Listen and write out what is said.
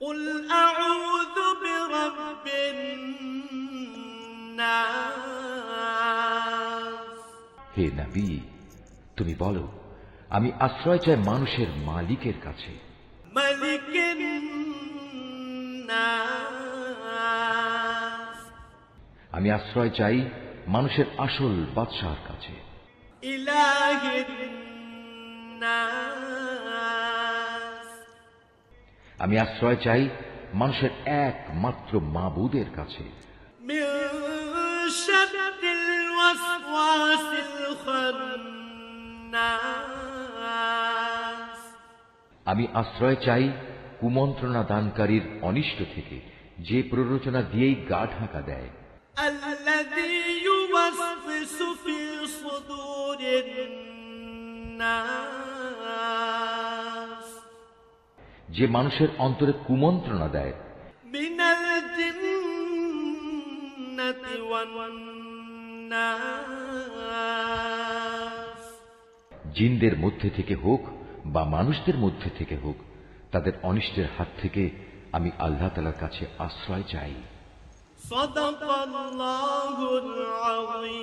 قل أعوذ برب الناس হে নবী তুমি বলো আমি আশ্রয় চাই মানুষের মালিকের কাছে ملك الناس আমি আশ্রয় চাই মানুষের আসল বাদশাহর কাছে إله আমি আশ্রয় চাই মানুষের একমাত্র মাবুদের কাছে من شر الوسواس الخناس আমি আশ্রয় চাই কুমন্ত্রণা দানকারীর অনিষ্ট থেকে যে প্ররোচনা দিয়েই গা ঢাকা দেয় الذي يوسوس في صدور الناس যে মানুষের অন্তরে কুমন্ত্রণা দেয়। জিনদের মধ্যে থেকে হোক বা মানুষদের মধ্যে থেকে হোক তাদের অনিষ্টের হাত থেকে আমি আল্লাহ তালার কাছে আশ্রয় চাই। সদাকাল্লাহুল আযীম।